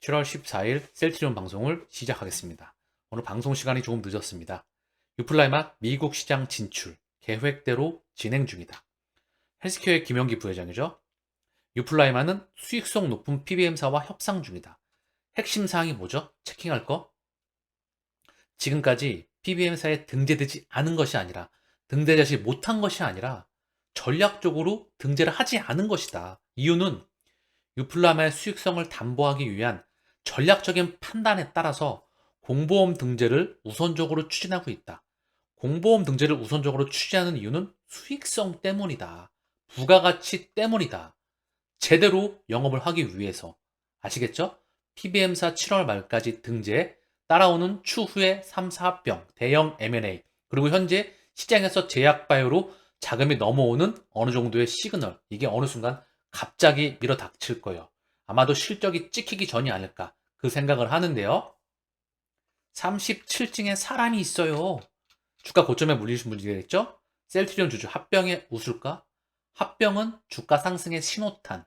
7월 14일 셀트리온 방송을 시작하겠습니다. 오늘 방송 시간이 조금 늦었습니다. 유플라이마 미국 시장 진출 계획대로 진행 중이다. 헬스케어의 김영기 부회장이죠. 유플라이마는 수익성 높은 PBM사와 협상 중이다. 핵심 사항이 뭐죠? 체킹할 거? 지금까지 PBM사에 등재되지 않은 것이 아니라 등재하지 못한 것이 아니라 전략적으로 등재를 하지 않은 것이다. 이유는 유플라마의 수익성을 담보하기 위한 전략적인 판단에 따라서 공보험 등재를 우선적으로 추진하고 있다. 공보험 등재를 우선적으로 추진하는 이유는 수익성 때문이다. 부가가치 때문이다. 제대로 영업을 하기 위해서. 아시겠죠? PBM사 7월 말까지 등재, 따라오는 추후에 3, 4병, 대형 M&A, 그리고 현재 시장에서 제약 바이오로 자금이 넘어오는 어느 정도의 시그널, 이게 어느 순간 갑자기 밀어닥칠 거예요. 아마도 실적이 찍히기 전이 아닐까 그 생각을 하는데요. 37층에 사람이 있어요. 주가 고점에 물리신 분이겠죠? 셀트리온 주주 합병에 웃을까? 합병은 주가 상승의 신호탄.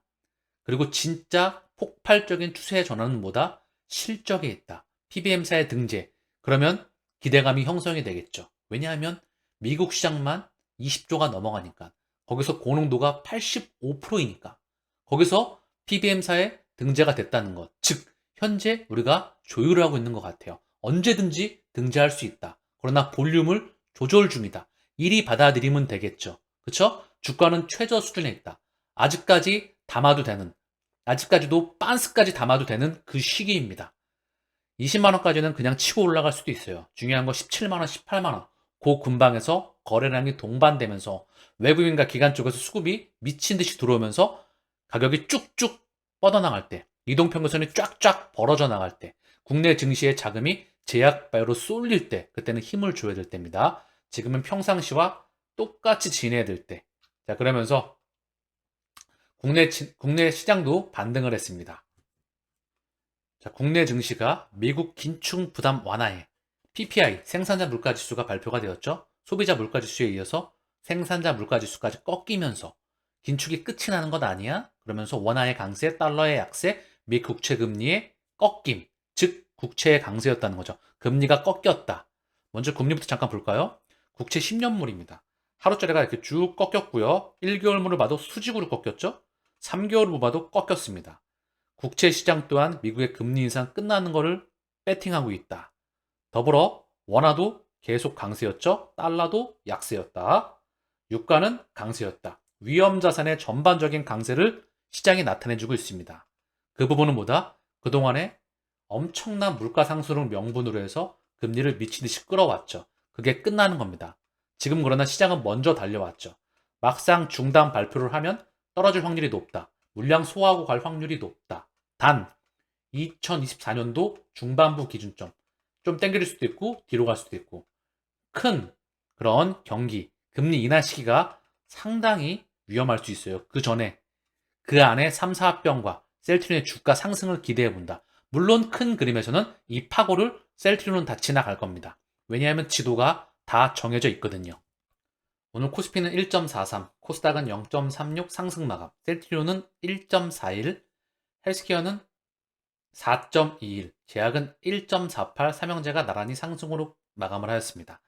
그리고 진짜 폭발적인 추세의 전환은 뭐다? 실적에 있다. PBM사의 등재. 그러면 기대감이 형성이 되겠죠. 왜냐하면 미국 시장만 20조가 넘어가니까. 거기서 고농도가 85%이니까. 거기서 PBM사에 등재가 됐다는 것. 즉, 현재 우리가 조율을 하고 있는 것 같아요. 언제든지 등재할 수 있다. 그러나 볼륨을 조절 중이다. 이리 받아들이면 되겠죠. 그쵸? 주가는 최저 수준에 있다. 아직까지 담아도 되는, 아직까지도 빤스까지 담아도 되는 그 시기입니다. 20만원까지는 그냥 치고 올라갈 수도 있어요. 중요한 거 17만원, 18만원. 그 근방에서 거래량이 동반되면서 외국인과 기관 쪽에서 수급이 미친 듯이 들어오면서 가격이 쭉쭉 뻗어나갈 때, 이동평균선이 쫙쫙 벌어져 나갈 때, 국내 증시의 자금이 제약바이오로 쏠릴 때, 그때는 힘을 줘야 될 때입니다. 지금은 평상시와 똑같이 지내야 될 때. 자, 그러면서 국내, 지- 국내 시장도 반등을 했습니다. 자, 국내 증시가 미국 긴축 부담 완화에 PPI 생산자 물가 지수가 발표가 되었죠. 소비자 물가 지수에 이어서 생산자 물가 지수까지 꺾이면서 긴축이 끝이 나는 것 아니야? 그러면서 원화의 강세, 달러의 약세, 미 국채 금리의 꺾임, 즉 국채의 강세였다는 거죠. 금리가 꺾였다. 먼저 금리부터 잠깐 볼까요? 국채 10년물입니다. 하루짜리가 이렇게 쭉 꺾였고요. 1개월물을 봐도 수직으로 꺾였죠. 3개월을 봐도 꺾였습니다. 국채 시장 또한 미국의 금리 인상 끝나는 것을 배팅하고 있다. 더불어 원화도 계속 강세였죠. 달러도 약세였다. 유가는 강세였다. 위험 자산의 전반적인 강세를 시장이 나타내주고 있습니다. 그 부분은 뭐다? 그동안에 엄청난 물가 상승을 명분으로 해서 금리를 미친 듯이 끌어왔죠. 그게 끝나는 겁니다. 지금 그러나 시장은 먼저 달려왔죠. 막상 중단 발표를 하면 떨어질 확률이 높다. 물량 소화하고 갈 확률이 높다. 단 2024년도 중반부 기준점 좀 땡길 수도 있고 뒤로 갈 수도 있고 큰 그런 경기 금리 인하 시기가 상당히 위험할 수 있어요. 그 전에 그 안에 3, 4병과 셀트리온의 주가 상승을 기대해 본다. 물론 큰 그림에서는 이 파고를 셀트리온은 다 지나갈 겁니다. 왜냐하면 지도가 다 정해져 있거든요. 오늘 코스피는 1.43, 코스닥은 0.36 상승 마감, 셀트리온은 1.41, 헬스케어는 4.21, 제약은 1.48, 삼형제가 나란히 상승으로 마감을 하였습니다.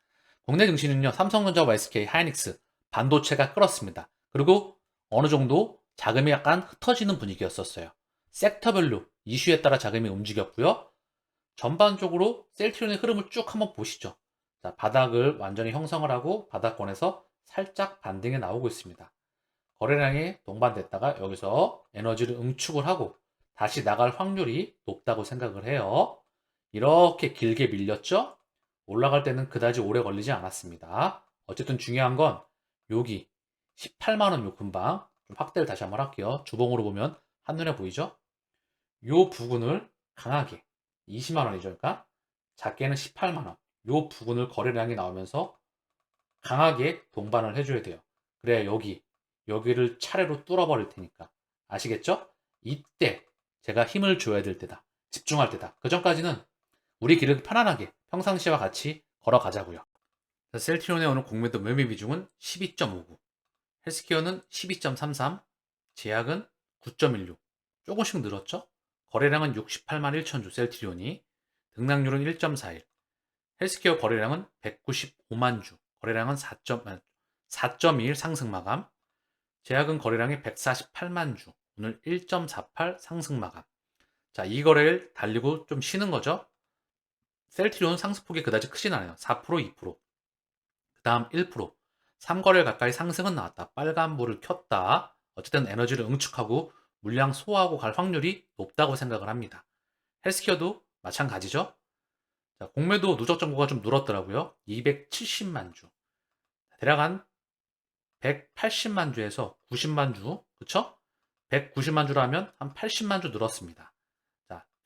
국내 증시는요, 삼성전자와 SK, 하이닉스, 반도체가 끌었습니다. 그리고 어느 정도 자금이 약간 흩어지는 분위기였었어요. 섹터별로 이슈에 따라 자금이 움직였고요. 전반적으로 셀트리온의 흐름을 쭉 한번 보시죠. 자, 바닥을 완전히 형성을 하고 바닥권에서 살짝 반등에 나오고 있습니다. 거래량이 동반됐다가 여기서 에너지를 응축을 하고 다시 나갈 확률이 높다고 생각을 해요. 이렇게 길게 밀렸죠? 올라갈 때는 그다지 오래 걸리지 않았습니다. 어쨌든 중요한 건 여기 18만원 요좀 확대를 다시 한번 할게요. 주봉으로 보면 한눈에 보이죠? 요 부분을 강하게 20만 원이죠. 그러니까 작게는 18만 원 요 부분을 거래량이 나오면서 강하게 동반을 해줘야 돼요. 그래야 여기 여기를 차례로 뚫어버릴 테니까 아시겠죠? 이때 제가 힘을 줘야 될 때다. 집중할 때다. 그 전까지는 우리 길을 편안하게 평상시와 같이 걸어가자고요. 셀트리온의 오늘 공매도 매매 비중은 12.59, 헬스케어는 12.33, 제약은 9.16. 조금씩 늘었죠? 거래량은 68만 1천 주 셀 트리온이 등락률은 1.41 헬스케어 거래량은 195만 주 거래량은 4.21 상승 마감 제약은 거래량이 148만 주 오늘 1.48 상승 마감 자, 이 거래를 달리고 좀 쉬는 거죠. 셀트리온 상승폭이 그다지 크진 않아요. 4%, 2%. 그 다음 1%. 3거래일 가까이 상승은 나왔다. 빨간불을 켰다. 어쨌든 에너지를 응축하고 물량 소화하고 갈 확률이 높다고 생각을 합니다. 헬스케어도 마찬가지죠. 자, 공매도 누적 정보가 좀 늘었더라고요. 270만 주. 대략 한 180만 주에서 90만 주, 그쵸? 190만 주라면 한 80만 주 늘었습니다.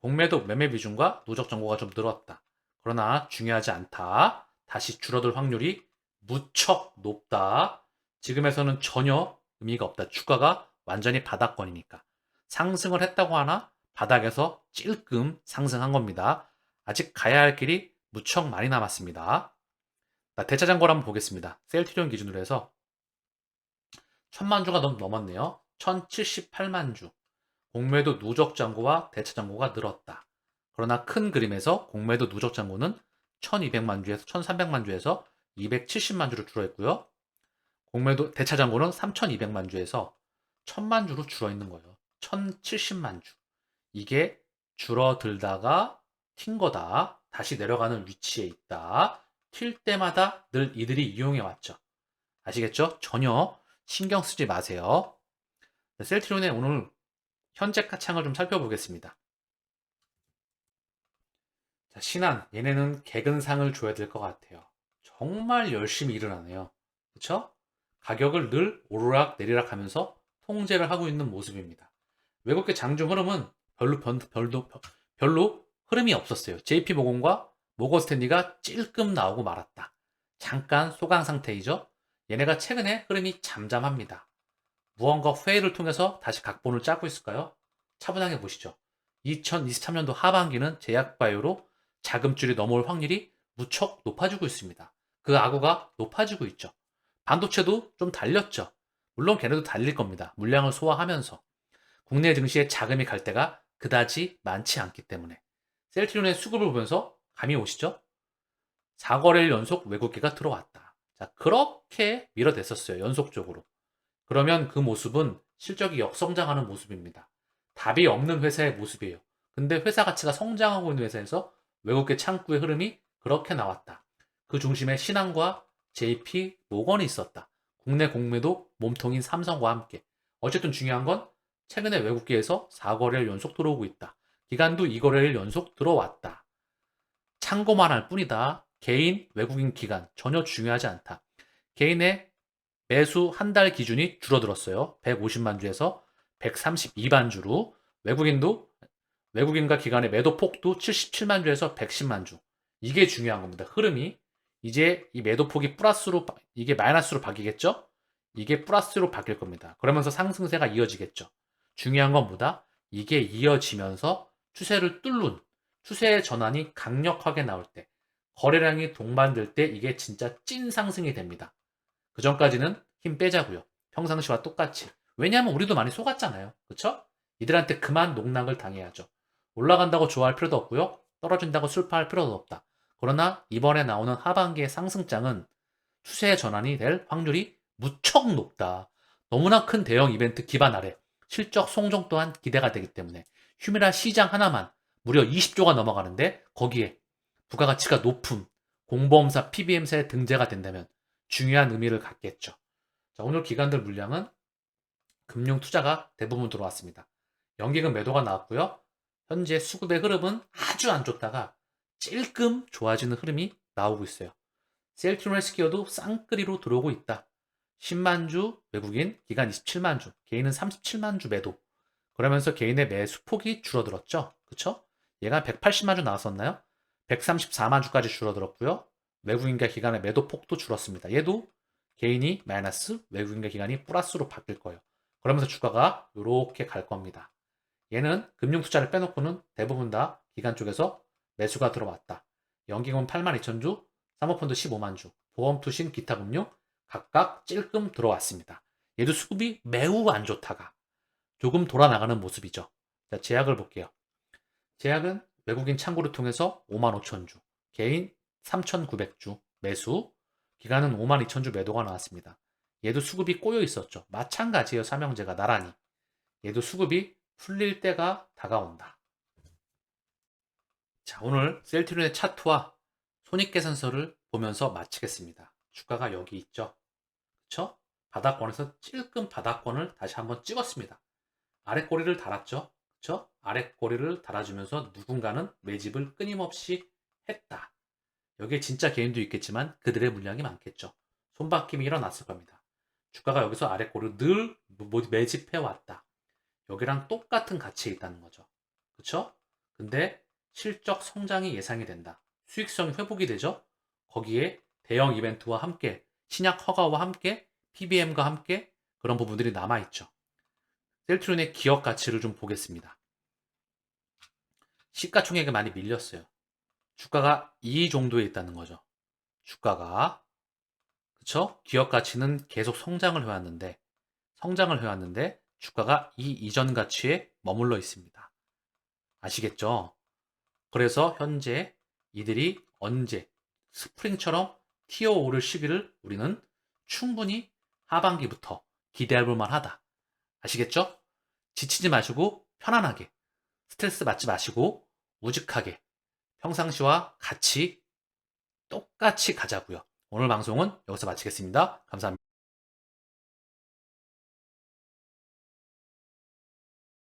공매도 매매 비중과 누적 정보가 좀 늘었다. 그러나 중요하지 않다. 다시 줄어들 확률이 무척 높다. 지금에서는 전혀 의미가 없다. 주가가 완전히 바닥권이니까. 상승을 했다고 하나 바닥에서 찔끔 상승한 겁니다. 아직 가야 할 길이 무척 많이 남았습니다. 대차장고를 한번 보겠습니다. 셀트리온 기준으로 해서 천만 주가 넘, 넘었네요. 1078만 주. 공매도 누적 잔고와 대차 잔고가 늘었다. 그러나 큰 그림에서 공매도 누적 잔고는 1200만 주에서 1300만 주에서 270만 주로 줄어있고요. 공매도 대차 잔고는 3200만 주에서 1000만 주로 줄어 있는 거예요. 1070만 주. 이게 줄어들다가 튄 거다. 다시 내려가는 위치에 있다. 튈 때마다 늘 이들이 이용해 왔죠. 아시겠죠? 전혀 신경 쓰지 마세요. 셀트리온의 오늘 현재 가창을 좀 살펴보겠습니다. 자, 신한 얘네는 개근상을 줘야 될 것 같아요. 정말 열심히 일을 하네요. 그쵸? 가격을 늘 오르락 내리락 하면서 통제를 하고 있는 모습입니다. 외국계 장중 흐름은 별로, 별로, 별로 흐름이 없었어요. JP모건과 모건 스탠리가 찔끔 나오고 말았다. 잠깐 소강 상태이죠. 얘네가 최근에 흐름이 잠잠합니다. 무언가 회의를 통해서 다시 각본을 짜고 있을까요? 차분하게 보시죠. 2023년도 하반기는 제약바이오로 자금줄이 넘어올 확률이 무척 높아지고 있습니다. 그 악우가 높아지고 있죠. 반도체도 좀 달렸죠. 물론 걔네도 달릴 겁니다. 물량을 소화하면서. 국내 증시에 자금이 갈 때가 그다지 많지 않기 때문에. 셀트리온의 수급을 보면서 감이 오시죠? 4거래일 연속 외국계가 들어왔다. 자, 그렇게 밀어댔었어요. 연속적으로. 그러면 그 모습은 실적이 역성장하는 모습입니다. 답이 없는 회사의 모습이에요. 근데 회사 가치가 성장하고 있는 회사에서 외국계 창구의 흐름이 그렇게 나왔다. 그 중심에 신한과 JP 모건이 있었다. 국내 공매도 몸통인 삼성과 함께. 어쨌든 중요한 건 최근에 외국계에서 4거래일 연속 들어오고 있다. 기간도 2거래일 연속 들어왔다. 참고만 할 뿐이다. 개인 외국인 기간 전혀 중요하지 않다. 개인의 매수 한 달 기준이 줄어들었어요. 150만 주에서 132만 주로 외국인도 외국인과 기관의 매도 폭도 77만 주에서 110만 주. 이게 중요한 겁니다. 흐름이 이제 이 매도 폭이 플러스로 이게 마이너스로 바뀌겠죠? 이게 플러스로 바뀔 겁니다. 그러면서 상승세가 이어지겠죠. 중요한 건 뭐다? 이게 이어지면서 추세를 뚫는 추세의 전환이 강력하게 나올 때 거래량이 동반될 때 이게 진짜 찐 상승이 됩니다. 그 전까지는 힘 빼자고요. 평상시와 똑같이. 왜냐하면 우리도 많이 속았잖아요. 그쵸? 이들한테 그만 농락을 당해야죠. 올라간다고 좋아할 필요도 없고요. 떨어진다고 슬퍼할 필요도 없다. 그러나 이번에 나오는 하반기의 상승장은 추세 전환이 될 확률이 무척 높다. 너무나 큰 대형 이벤트 기반 아래 실적 송정 또한 기대가 되기 때문에 휴메라 시장 하나만 무려 20조가 넘어가는데 거기에 부가가치가 높은 공보험사 PBM사에 등재가 된다면 중요한 의미를 갖겠죠. 자, 오늘 기관들 물량은 금융 투자가 대부분 들어왔습니다. 연기금 매도가 나왔고요. 현재 수급의 흐름은 아주 안 좋다가 찔끔 좋아지는 흐름이 나오고 있어요. 셀트론 헬스케어도 쌍끌이로 들어오고 있다. 10만 주 외국인, 기간 27만 주, 개인은 37만 주 매도. 그러면서 개인의 매수 폭이 줄어들었죠. 그쵸? 얘가 180만 주 나왔었나요? 134만 주까지 줄어들었고요. 외국인과 기관의 매도 폭도 줄었습니다. 얘도 개인이 마이너스, 외국인과 기관이 플러스로 바뀔 거예요. 그러면서 주가가 이렇게 갈 겁니다. 얘는 금융 투자를 빼놓고는 대부분 다 기관 쪽에서 매수가 들어왔다. 연기금 82,000주, 사모펀드 15만 주, 보험 투신 기타 금융 각각 찔끔 들어왔습니다. 얘도 수급이 매우 안 좋다가 조금 돌아나가는 모습이죠. 자, 제약을 볼게요. 제약은 외국인 창구를 통해서 5만 5천 주, 개인 3,900주 매수, 기간은 5만 2천 주 매도가 나왔습니다. 얘도 수급이 꼬여 있었죠. 마찬가지예요. 삼형제가 나란히. 얘도 수급이 풀릴 때가 다가온다. 자, 오늘 셀트리온의 차트와 손익계산서를 보면서 마치겠습니다. 주가가 여기 있죠. 그쵸? 바닥권에서 찔끔 바닥권을 다시 한번 찍었습니다. 아래 꼬리를 달았죠. 그쵸? 아래 꼬리를 달아주면서 누군가는 매집을 끊임없이 했다. 여기에 진짜 개인도 있겠지만 그들의 물량이 많겠죠. 손바뀜이 일어났을 겁니다. 주가가 여기서 아래 꼬리를 늘 매집해 왔다. 여기랑 똑같은 가치에 있다는 거죠. 그쵸? 근데 실적 성장이 예상이 된다. 수익성이 회복이 되죠? 거기에 대형 이벤트와 함께 신약 허가와 함께 PBM과 함께 그런 부분들이 남아있죠. 셀트론의 기업 가치를 좀 보겠습니다. 시가총액이 많이 밀렸어요. 주가가 이 정도에 있다는 거죠. 주가가 그쵸? 기업 가치는 계속 성장을 해왔는데 성장을 해왔는데 주가가 이 이전 가치에 머물러 있습니다. 아시겠죠? 그래서 현재 이들이 언제 스프링처럼 튀어 오를 시기를 우리는 충분히 하반기부터 기대해 볼 만하다. 아시겠죠? 지치지 마시고 편안하게 스트레스 받지 마시고 우직하게 평상시와 같이 똑같이 가자고요. 오늘 방송은 여기서 마치겠습니다. 감사합니다.